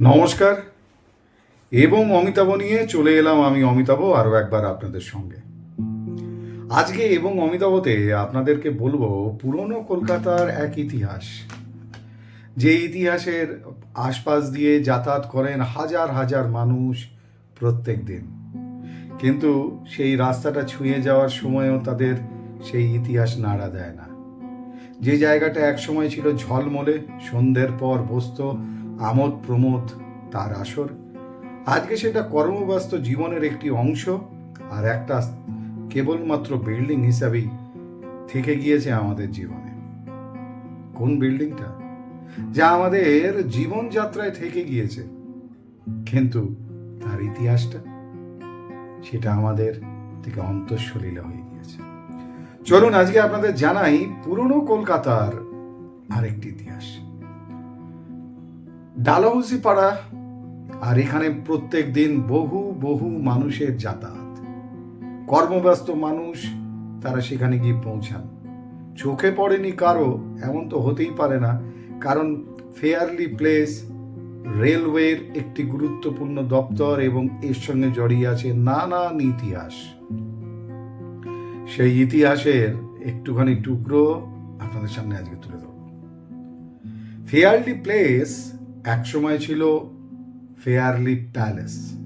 নমস্কার। এবং অমিতাভ নিয়ে চলে এলাম আমি অমিতাভ আরও একবার আপনাদের সঙ্গে। আজকে এবং অমিতাভতে আপনাদেরকে বলব পুরনো কলকাতার এক ইতিহাস। যে ইতিহাসের আশপাশ দিয়ে যাতায়াত করেন হাজার হাজার মানুষ প্রত্যেক দিন। কিন্তু সেই রাস্তাটা ছুঁয়ে যাওয়ার সময়ও তাদের সেই ইতিহাস নাড়া দেয় না। যে জায়গাটা একসময় ছিল ঝলমলে, সন্ধ্যের পর বসত আমোদ প্রমোদ তার আসর। আজকে সেটা কর্মব্যস্ত জীবনের একটি অংশ আর একটা কেবলমাত্র বিল্ডিং হিসাবেই থেকে গিয়েছে আমাদের জীবনে। কোন বিল্ডিংটা? যা আমাদের জীবনযাত্রায় থেকে গিয়েছে। কিন্তু তার ইতিহাসটা? সেটা আমাদের থেকে অন্তঃসলীল হয়ে গিয়েছে। চলুন আজকে আপনাদের জানাই পুরনো কলকাতার আরেকটি ইতিহাস। ডালহৌসি পাড়া আর এখানে প্রত্যেক দিন বহু বহু মানুষের যাতায়াত। কর্মব্যস্ত মানুষ তারা সেখানে গিয়ে পৌঁছান। চোখে পড়েনি কারও, এমন তো হতেই পারে না, কারণ ফেয়ারলি প্লেস, রেলওয়ের একটি গুরুত্বপূর্ণ দপ্তর এবং এর সঙ্গে জড়িয়ে আছে নানান ইতিহাস। সেই ইতিহাসের একটুখানি টুকরো আপনাদের সামনে আজকে তুলে ধরব। ফেয়ারলি প্লেস একসময় ছিল ফেয়ারলি প্যালেস।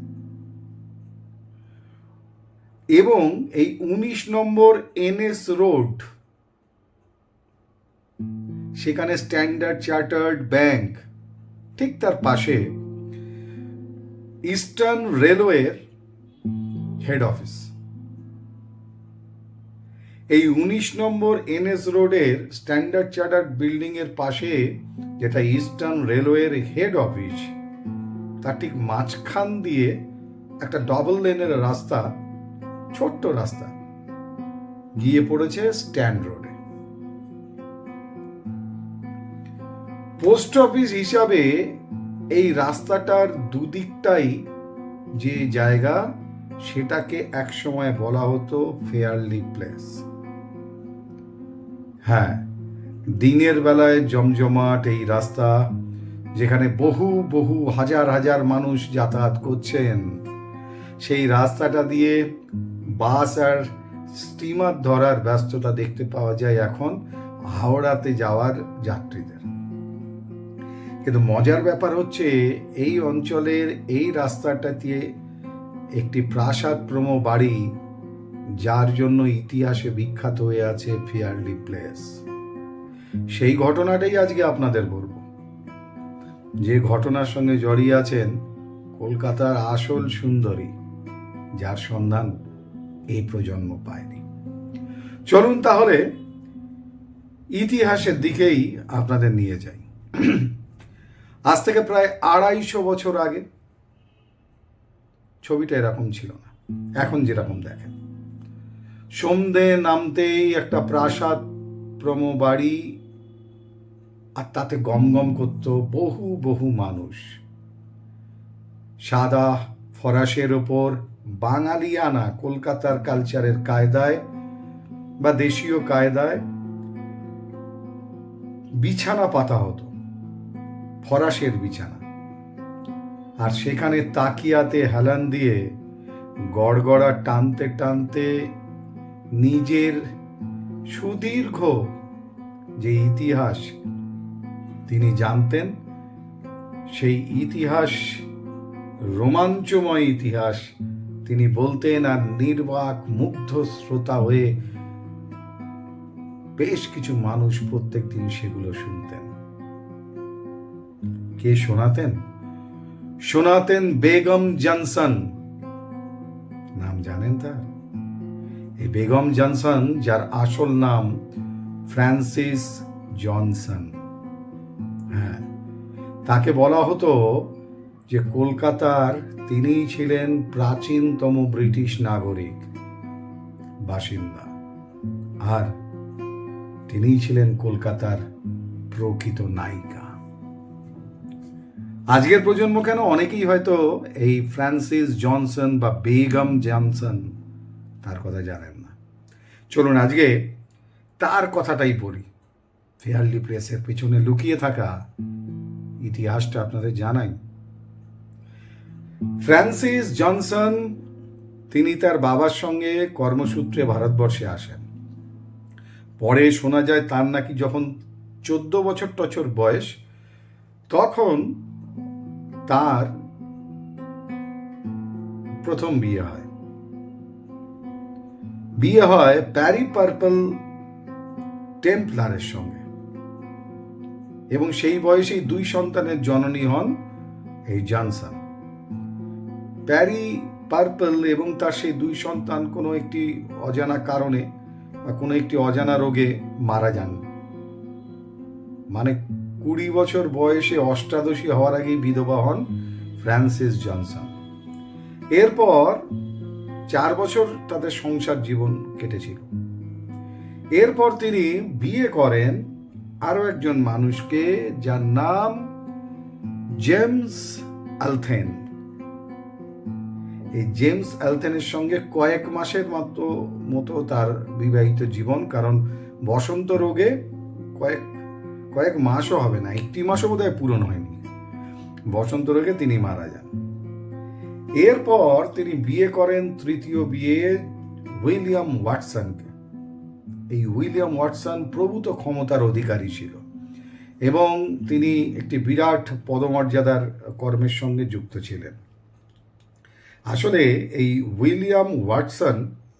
এবং এই উনিশ নম্বর এনএস রোড, সেখানে স্ট্যান্ডার্ড চার্টার্ড ব্যাংক, ঠিক তার পাশে ইস্টার্ন রেলওয়ের হেড অফিস। এই উনিশ নম্বর এনএস রোডের স্ট্যান্ডার্ড চার্টার্ড বিল্ডিং এর পাশে, যেটা ইস্টার্ন রেলওয়ের হেড অফিস, তার ঠিক মাঝখান দিয়ে একটা ডবল লেনের রাস্তা, ছোট্ট রাস্তা, গিয়ে পড়েছে স্ট্যান্ড রোডে। পোস্ট অফিস হিসাবে এই রাস্তাটার দুদিকটাই যে জায়গা, সেটাকে একসময় বলা হতো ফেয়ারলি প্লেস। হ্যাঁ দিনের বেলায় জমজমাট এই রাস্তা যেখানে বহু বহু হাজার হাজার মানুষ যাতায়াত করছেন, সেই রাস্তাটা দিয়ে বাস আর স্টিমার ধরার ব্যস্ততা দেখতে পাওয়া যায় এখন হাওড়াতে যাওয়ার যাত্রীদের। কিন্তু মজার ব্যাপার হচ্ছে এই অঞ্চলের এই রাস্তাটা দিয়ে একটি প্রাসাদ প্রম বাড়ি যার জন্য ইতিহাসে বিখ্যাত হয়ে আছে ফিয়ারলি প্লেস। সেই ঘটনাটাই আজকে আপনাদের বলব। যে ঘটনার সঙ্গে জড়িয়ে আছেন কলকাতার আসল সুন্দরী, যার সন্ধান এই প্রজন্ম পায়নি। চলুন তাহলে ইতিহাসের দিকেই আপনাদের নিয়ে যাই। আজ থেকে প্রায় আড়াইশো বছর আগে ছবিটা এরকম ছিল না। এখন যেরকম দেখেন। সন্ধে নামতেই একটা প্রাসাদ প্রম বাড়ি, আর তাতে গম গম করত বহু বহু মানুষ। সাদা ফরাসের ওপর বাঙালিয়ানা কলকাতার কালচারের কায়দায় বা দেশীয় কায়দায় বিছানা পাতা হতো, ফরাসের বিছানা। আর সেখানে তাকিয়াতে হেলান দিয়ে গড়গড়া টানতে টানতে নিজের সুদীর্ঘ যে ইতিহাস তিনি জানতেন, সেই ইতিহাস, রোমাঞ্চময় ইতিহাস তিনি বলতেন আর নির্বাক, মুগ্ধ শ্রোতা হয়ে বেশ কিছু মানুষ প্রত্যেক দিন সেগুলো শুনতেন। কে শোনাতেন? শোনাতেন বেগম জনসন। নাম জানেন তার? এই বেগম জনসন, যার আসল নাম ফ্রান্সিস জনসন। হ্যাঁ তাকে বলা হতো যে কলকাতার তিনিই ছিলেন প্রাচীনতম ব্রিটিশ নাগরিক, বাসিন্দা। আর তিনিই ছিলেন কলকাতার প্রকৃত নায়িকা। আজকের প্রজন্ম কেন অনেকেই হয়তো এই ফ্রান্সিস জনসন বা বেগম জনসন তার কথা জানেন না। চলুন আজকে তার কথাটাই বলি। ফেয়ারলি প্লেসের পেছনে লুকিয়ে থাকা ইতিহাসটা আপনাদের জানাই। ফ্রান্সিস জনসন, তিনি তার বাবার সঙ্গে কর্মসূত্রে ভারতবর্ষে আসেন। পরে শোনা যায় তার নাকি যখন চোদ্দ বছর টছর বয়স, তখন তার প্রথম বিয়ে হয়। বিয়ে হয় প্যারি পার্পল টেম্পলারের সঙ্গে। এবং সেই বয়সেই দুই সন্তানের জননী হন এই জনসন। প্যারি পার্পল এবং তার সেই দুই সন্তান কোনো একটি অজানা কারণে বা কোনো একটি অজানা রোগে মারা যান। মানে কুড়ি বছর বয়সে অষ্টাদশী হওয়ার আগেই বিধবা হন ফ্রান্সিস জনসন। এরপর চার বছর তাদের সংসার জীবন কেটেছিল। এরপর তিনি বিয়ে করেন আরও একজন মানুষকে যার নাম জেমস আলথেন। এই জেমস অ্যালথেনের সঙ্গে কয়েক মাসের মতো মতো তার বিবাহিত জীবন, কারণ বসন্ত রোগে কয়েক কয়েক মাসও হবে না, একটি মাসও বোধহয় পূরণ হয়নি। বসন্ত রোগে তিনি মারা যান। এরপর তিনি বিয়ে করেন তৃতীয় বিয়ে উইলিয়াম ওয়াটসনকে। এই উইলিয়াম ওয়াটসন প্রভূত ক্ষমতার অধিকারী ছিল এবং তিনি একটি বিরাট পদমর্যাদার কর্মের সঙ্গে যুক্ত ছিলেন। আসলে এই উইলিয়াম ওয়াটসন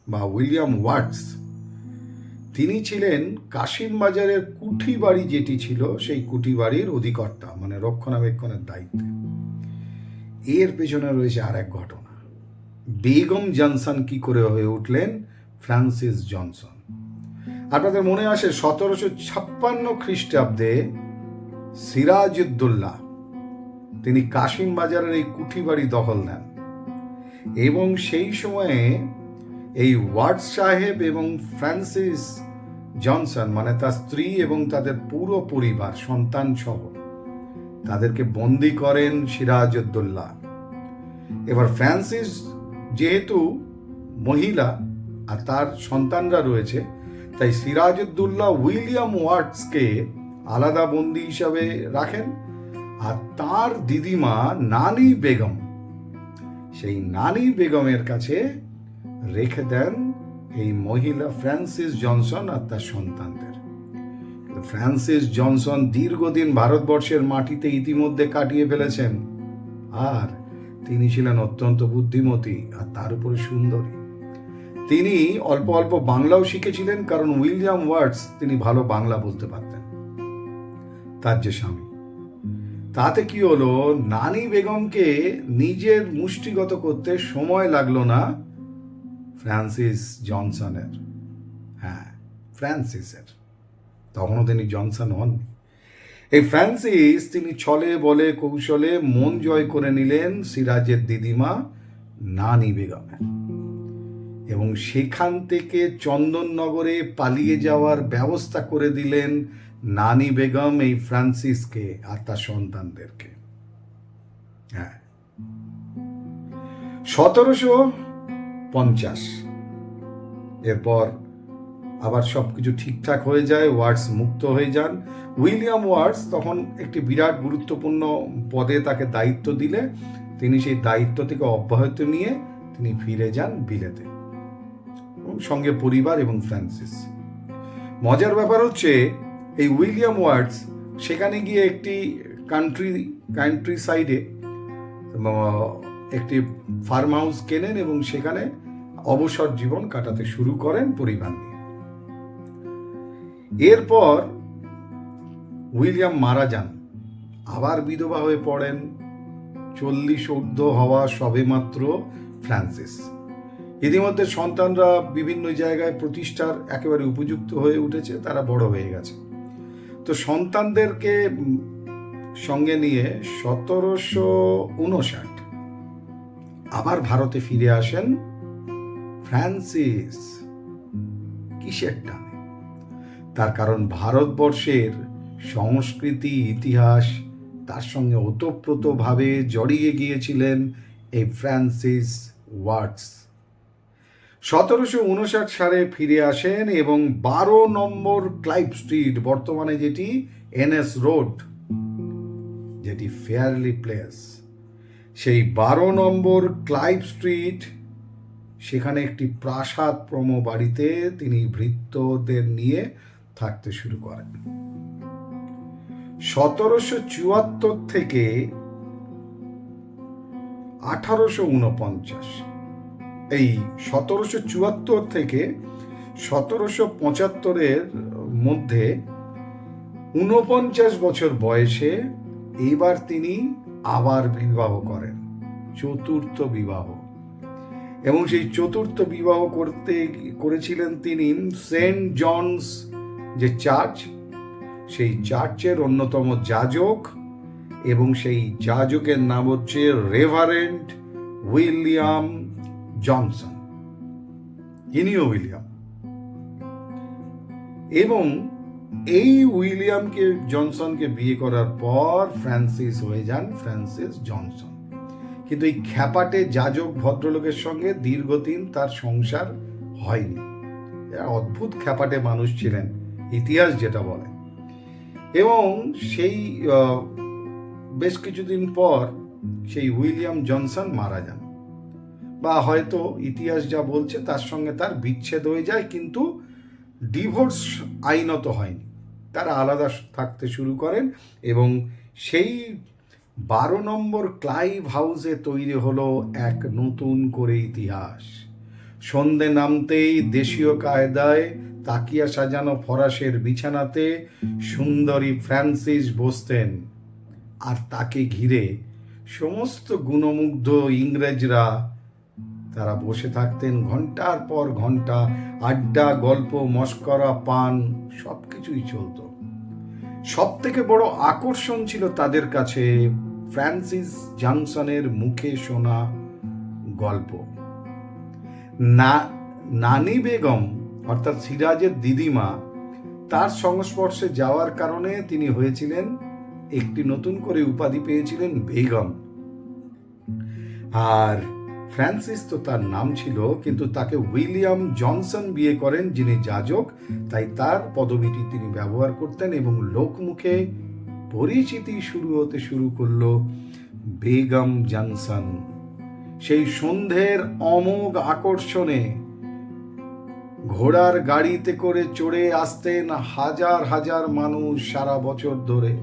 বা উইলিয়াম ওয়াটস, তিনি ছিলেন কাশিম বাজারের কুঠি বাড়ি যেটি ছিল সেই কুঠি বাড়ির অধিকর্তা মানে রক্ষণাবেক্ষণের দায়িত্বে। এর পেছনে রয়েছে আর এক ঘটনা। বেগম জনসন কি করে হয়ে উঠলেন? Francis Johnson. আপনাদের মনে আসে সতেরোশো ছাপ্পান্ন খ্রিস্টাব্দে সিরাজউদ্দৌল্লা তিনি কাশিম বাজারের এই কুঠি বাড়ি দখল নেন এবং সেই সময়ে এই ওয়ার্ড সাহেব এবং ফ্রান্সিস জনসন মানে তার স্ত্রী এবং তাদের পুরো পরিবার সন্তান সহ তাদেরকে বন্দি করেন সিরাজউদ্দৌল্লা এবার ফ্রান্সিস যেহেতু মহিলা আর তার সন্তানরা রয়েছে, তাই সিরাজউদ্দৌল্লা উইলিয়াম ওয়ার্ডসকে আলাদা বন্দি হিসাবে রাখেন আর তার দিদিমা নানি বেগম। সেই নানি বেগমের কাছে রেখে দেন এই মহিলা ফ্রান্সিস জনসন আর তার সন্তানদের। ফ্রান্সিস জনসন দীর্ঘদিন ভারতবর্ষের মাটিতে ইতিমধ্যে কাটিয়ে ফেলেছেন। আর তিনি ছিলেন অত্যন্ত বুদ্ধিমতী আর তার উপরে সুন্দরী। তিনি অল্প অল্প বাংলাও শিখেছিলেন, কারণ উইলিয়াম ওয়ার্ডস তিনি ভালো বাংলা বলতে পারতেন। তার যে স্বামী। তাতে কি হলো, নানি বেগমকে নিজের মুষ্টিগত করতে সময় লাগল না ফ্রান্সিস জনসনের। হ্যাঁ ফ্রান্সিসের। তখনও তিনি জনসন হননি। এই ফ্রান্সিস তিনি ছলে, বলে, কৌশলে মন জয় করে নিলেন সিরাজের দিদিমা নানি বেগমের। এবং সেখান থেকে চন্দননগরে পালিয়ে যাওয়ার ব্যবস্থা করে দিলেন নানি বেগম এই ফ্রান্সিসকে আর তার সন্তানদেরকে। হ্যাঁ। সতেরোশো পঞ্চাশ। এরপর আবার সব কিছু ঠিকঠাক হয়ে যায়, ওয়ার্ডস মুক্ত হয়ে যান। উইলিয়াম ওয়ার্ডস তখন একটি বিরাট গুরুত্বপূর্ণ পদে তাকে দায়িত্ব দিলে। তিনি সেই দায়িত্ব থেকে অব্যাহত নিয়ে তিনি ফিরে যান বিলেতে। সঙ্গে পরিবার এবং ফ্রান্সিস। মজার ব্যাপার হচ্ছে, এই উইলিয়াম ওয়ার্ডস সেখানে গিয়ে একটি কান্ট্রি কান্ট্রি সাইডে একটি ফার্ম হাউস কেনেন এবং সেখানে অবসর জীবন কাটাতে শুরু করেন পরিবার নিয়ে। এরপর উইলিয়াম মারা যান। আবার বিধবা হয়ে পড়েন। চল্লিশ ঊর্ধ্ব হওয়া সবেমাত্র ফ্রান্সিস। ইতিমধ্যে সন্তানরা বিভিন্ন জায়গায় প্রতিষ্ঠার একেবারে উপযুক্ত হয়ে উঠেছে, তারা বড় হয়ে গেছে। তো সন্তানদেরকে সঙ্গে নিয়ে সতেরোশো উনষাট আবার ভারতে ফিরে আসেন ফ্রান্সিস। কিসের টানে তার কারণ ভারতবর্ষের সংস্কৃতি, ইতিহাস তার সঙ্গে ওতপ্রোতভাবে জড়িয়ে গিয়েছিলেন এই ফ্রান্সিস ওয়ার্ডস সতেরোশো উনষাট সালে ফিরে আসেন এবং বারো নম্বর ক্লাইভ স্ট্রিট, বর্তমানে যেটি এনএস রোড, যেটি ফেয়ারলি প্লেস। সেই বারো নম্বর ক্লাইভ স্ট্রিট, সেখানে একটি প্রাসাদ প্রম বাড়িতে তিনি ভৃত্যদের নিয়ে থাকতে শুরু করেন। সতেরোশো চুয়াত্তর থেকে আঠারোশো উনপঞ্চাশ। এই সতেরোশো চুয়াত্তর থেকে সতেরোশো পঁচাত্তরের মধ্যে উনপঞ্চাশ বছর বয়সে এইবার তিনি আবার বিবাহ করেন, চতুর্থ বিবাহ। এবং সেই চতুর্থ বিবাহ করতে করেছিলেন তিনি সেন্ট জনস যে চার্চ, সেই চার্চের অন্যতম যাজক এবং সেই যাজকের নাম হচ্ছে রেভারেন্ট উইলিয়াম জনসন। ইনিও উইলিয়াম। এবং এই উইলিয়ামকে, জনসনকে বিয়ে করার পর ফ্রান্সিস হয়ে যান ফ্রান্সিস জনসন। কিন্তু এই খ্যাপাটে যাজক ভদ্রলোকের সঙ্গে দীর্ঘদিন তার সংসার হয়নি। অদ্ভুত খ্যাপাটে মানুষ ছিলেন। ইতিহাস যেটা বলে। এবং সেই বেশ কিছুদিন পর সেই উইলিয়াম জনসন মারা যান। বা হয়তো ইতিহাস যা বলছে তার সঙ্গে তার বিচ্ছেদ হয়ে যায়, কিন্তু ডিভোর্স আইনত হয়নি। তারা আলাদা থাকতে শুরু করেন এবং সেই বারো নম্বর ক্লাইভ হাউসে তৈরি হলো এক নতুন করে ইতিহাস। সন্ধে নামতেই দেশীয় কায়দায় তাকিয়া সাজানো ফরাসের বিছানাতে সুন্দরী ফ্রান্সিস বসতেন। আর তাকে ঘিরে সমস্ত গুণমুগ্ধ ইংরেজরা, তারা বসে থাকতেন ঘণ্টার পর ঘণ্টা, আড্ডা, গল্প, মস্করা, পান সব কিছুই চলতো। সব থেকে বড় আকর্ষণ ছিল তাদের কাছে ফ্রান্সিস জনসনের মুখে শোনা গল্প। না, নানি বেগম অর্থাৎ সিরাজের দিদিমা, তার সংস্পর্শে যাওয়ার কারণে তিনি হয়েছিলেন একটি নতুন করে উপাধি পেয়েছিলেন বেগম। আর ফ্রান্সিস তো তার নাম ছিল, কিন্তু তাকে উইলিয়াম জনসন বিয়ে করেন যিনি যাজক, তাই তার পদবিটি তিনি ব্যবহার করতেন এবং লোকমুখে পরিচিতি শুরু হতে শুরু করল বেগম জনসন। সেই সন্ধ্যের অমোঘ আকর্ষণে ঘোড়ার গাড়িতে করে চড়ে আসতেন হাজার হাজার মানুষ সারা বছর ধরে।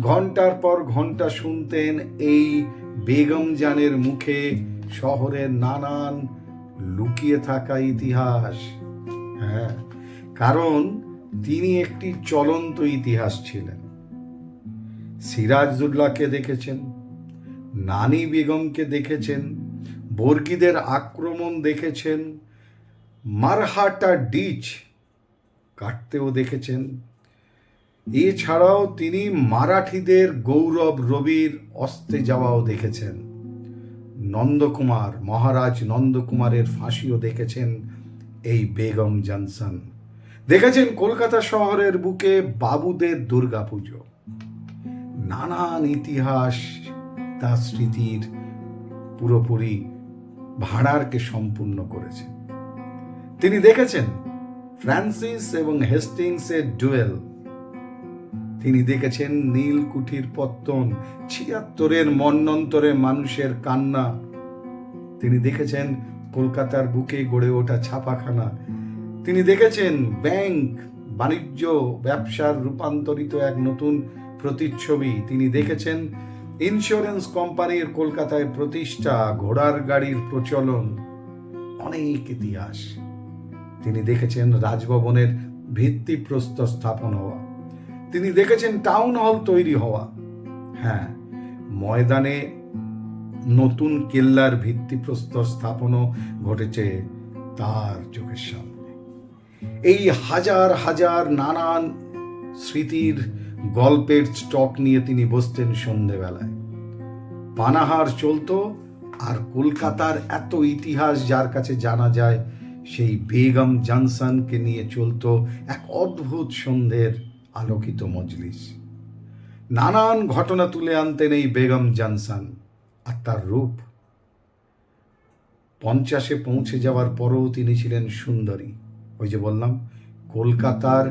ঘণ্টার পর ঘণ্টা শুনতেন এই বেগম জানের মুখে শহরের নানান লুকিয়ে থাকা ইতিহাস। হ্যাঁ কারণ তিনি একটি চলন্ত ইতিহাস ছিলেন। সিরাজদুল্লাহকে দেখেছেন, নানি বেগমকে দেখেছেন, বর্গীদের আক্রমণ দেখেছেন মারহাটা ডিচ কাটতেও দেখেছেন। এছাড়াও তিনি মারাঠিদের গৌরব রবির অস্তে যাওয়াও দেখেছেন। নন্দকুমার, মহারাজ নন্দকুমারের ফাঁসিও দেখেছেন এই বেগম জনসন। দেখেছেন কলকাতা শহরের বুকে বাবুদের দুর্গাপুজো। নানান ইতিহাস তার স্মৃতির পুরোপুরি ভাড়ারকে সম্পূর্ণ করেছে তিনি দেখেছেন ফ্রান্সিস এবং হেস্টিংসের ডুয়েল। তিনি দেখেছেন নীলকুঠির পত্তন, ছিয়াত্তরের মন্নন্তরে মানুষের কান্না। তিনি দেখেছেন কলকাতার বুকে গড়ে ওঠা ছাপাখানা। তিনি দেখেছেন ব্যাংক, বাণিজ্য, ব্যবসার রূপান্তরিত এক নতুন প্রতিচ্ছবি। তিনি দেখেছেন ইন্স্যুরেন্স কোম্পানির কলকাতায় প্রতিষ্ঠা, ঘোড়ার গাড়ির প্রচলন। অনেক ইতিহাস। তিনি দেখেছেন রাজভবনের ভিত্তিপ্রস্তর স্থাপন হওয়া। তিনি দেখেছেন টাউন হল তৈরি হওয়া। হ্যাঁ ময়দানে নতুন কেল্লার ভিত্তিপ্রস্তর স্থাপনও ঘটেছে তার চোখের সামনে। এই হাজার হাজার নানান স্মৃতির গল্পের স্টক নিয়ে তিনি বসতেন সন্ধেবেলায়। পানাহার চলতো, আর কলকাতার এত ইতিহাস যার কাছে জানা যায় সেই বেগম জনসনকে নিয়ে চলতো এক অদ্ভুত সন্ধ্যের আলোকিত মজলিস। নানান ঘটনা তুলে আনতেন এই বেগম জনসন আর তার রূপ। পঞ্চাশে পৌঁছে যাওয়ার পরও তিনি ছিলেন সুন্দরী। ওই যে বললাম, কলকাতার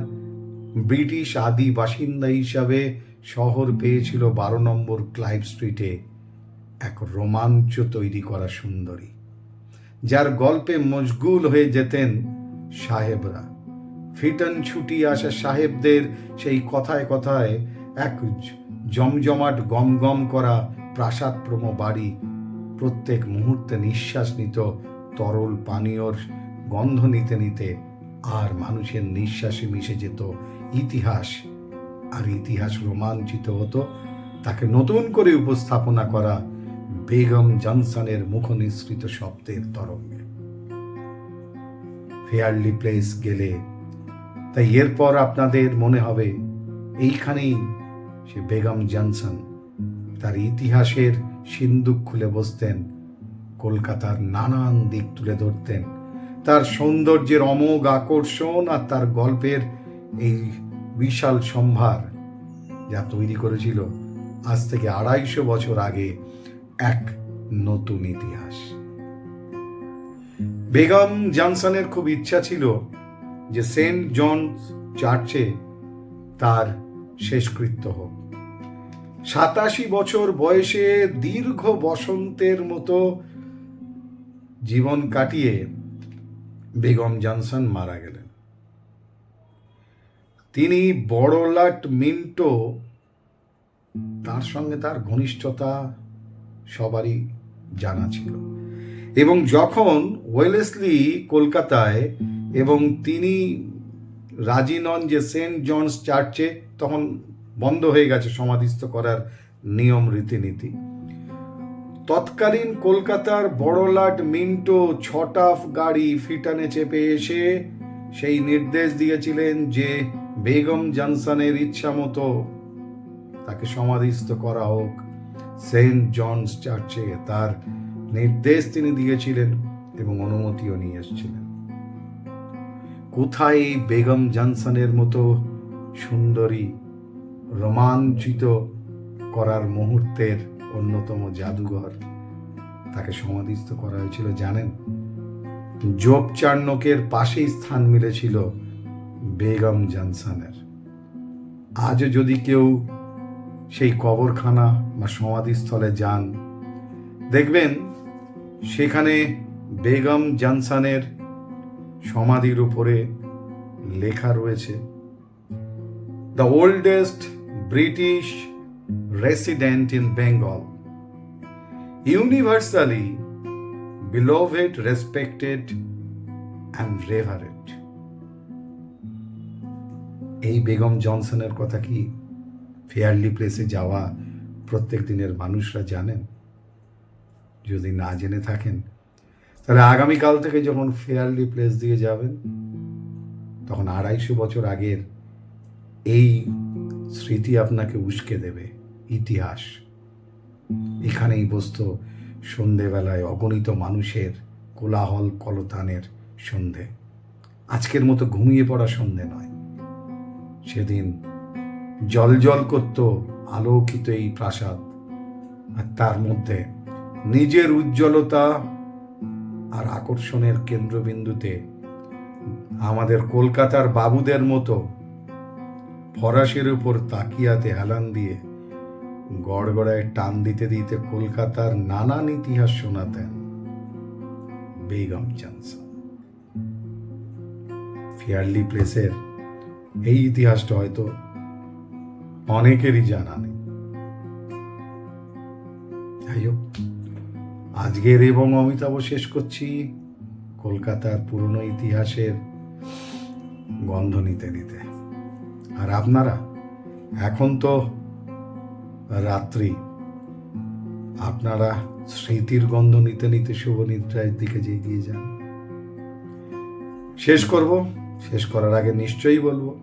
ব্রিটিশ আদি বাসিন্দা হিসাবে শহর পেয়েছিল বারো নম্বর ক্লাইভ স্ট্রিটে এক রোমাঞ্চ তৈরি করা সুন্দরী। যার গল্পে মশগুল হয়ে যেতেন সাহেবরা। ফিটন ছুটি আসা সাহেবদের সেই কথায় কথায় এক জমজমাট গম গম করা প্রাসাদপ্রম বাড়ি প্রত্যেক মুহূর্তে নিঃশ্বাস নিত তরল পানীয়র গন্ধ নিতে নিতে আর মানুষের নিঃশ্বাসে মিশে যেত ইতিহাস। আর ইতিহাস রোমাঞ্চিত হতো, তাকে নতুন করে উপস্থাপনা করা বেগম জনসনের মুখনিসৃত শব্দের তরঙ্গে। ফেয়ারলি প্লেস গেলে, তাই এরপর আপনাদের মনে হবে এইখানেই সে বেগম জনসন তার ইতিহাসের সিন্দুক খুলে বসতেন, কলকাতার নানান দিক তুলে ধরতেন, তার সৌন্দর্যের অমোঘ আকর্ষণ আর তার গল্পের এই বিশাল সম্ভার যা তৈরি করেছিল আজ থেকে আড়াইশো বছর আগে এক নতুন ইতিহাস। বেগম জনসনের খুব ইচ্ছা ছিল যে সেন্ট জন চার্চে তার শেষকৃত্য হোক। সাতাশি বছর বয়সে দীর্ঘ বসন্তের মতো জীবন কাটিয়ে বেগম জনসন মারা গেলেন। তিনি বড়লাট মিন্টো, তার সঙ্গে তার ঘনিষ্ঠতা সবারই জানা ছিল। এবং যখন ওয়েলেসলি কলকাতায় এবং তিনি রাজি নন যে সেন্ট জনস চার্চে, তখন বন্ধ হয়ে গেছে সমাধিস্থ করার নিয়ম, রীতিনীতি। তৎকালীন কলকাতার বড়লাট মিন্টো ছটাফ গাড়ি ফিটানে চেপে এসে সেই নির্দেশ দিয়েছিলেন যে বেগম জনসনের ইচ্ছা মতো তাকে সমাধিস্থ করা হোক। সেন্ট জনস চার্চে তার নির্দেশ তিনি দিয়েছিলেন এবং অনুমতিও নিয়ে এসেছিলেন। কোথায় এই বেগম জনসনের মতো সুন্দরী, রোমাঞ্চিত করার মুহূর্তের অন্যতম জাদুঘর তাকে সমাধিস্থ করা হয়েছিল, জানেন? জোপ চার্নকের পাশেই স্থান মিলেছিল বেগম জনসনের। আজ যদি কেউ সেই কবরখানা বা সমাধিস্থলে যান দেখবেন সেখানে বেগম জনসনের সমাধির উপরে লেখা রয়েছে the oldest British resident in Bengal universally beloved, respected, and revered. এই বেগম জনসনের কথা কি ফেয়ারলি প্লেসে যাওয়া প্রত্যেক দিনের মানুষরা জানেন। যদি না জেনে থাকেন, তাহলে আগামীকাল থেকে যখন ফেয়ারলি প্লেস দিয়ে যাবেন, তখন আড়াইশো বছর আগের এই স্মৃতি আপনাকে উস্কে দেবে, ইতিহাস। এখানেই বসত সন্ধেবেলায় অগণিত মানুষের কোলাহল কলতানের সন্ধে। আজকের মতো ঘুমিয়ে পড়া সন্ধে নয়, সেদিন জল জল করত আলোকিত এই প্রাসাদ। আর তার মধ্যে নিজের উজ্জ্বলতা আর আকর্ষণের কেন্দ্রবিন্দুতে আমাদের কলকাতার বাবুদের মতো ফরাসের উপর তাকিয়াতে হেলান দিয়ে গড়গড়ায় টান দিতে দিতে কলকাতার নানান ইতিহাস শোনাতেন বেগম জনসন ফিয়ারলি প্লেসের এই ইতিহাসটা হয়তো অনেকেরই জানা নেই। যাই হোক, আজকের এবং অমিতাভ শেষ করছি। কলকাতার পুরনো ইতিহাসের গন্ধ নিতে নিতে। আর আপনারা, এখন তো রাত্রি। আপনারা স্মৃতির গন্ধ নিতে নিতে শুভ নিদ্রার দিকে যে এগিয়ে যান। শেষ করব, শেষ করার আগে নিশ্চয়ই বলব,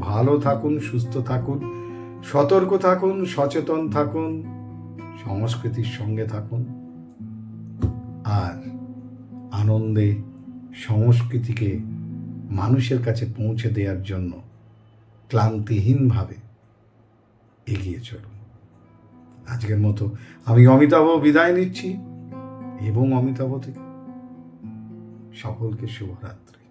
ভালো থাকুন, সুস্থ থাকুন। সতর্ক থাকুন, সচেতন থাকুন, সংস্কৃতির সঙ্গে থাকুন। আর আনন্দে সংস্কৃতিকে মানুষের কাছে পৌঁছে দেওয়ার জন্য ক্লান্তিহীনভাবে এগিয়ে চলুন। আজকের মতো আমি অমিতাভ বিদায় নিচ্ছি এবং অমিতাভ থেকে সকলকে শুভরাত্রি।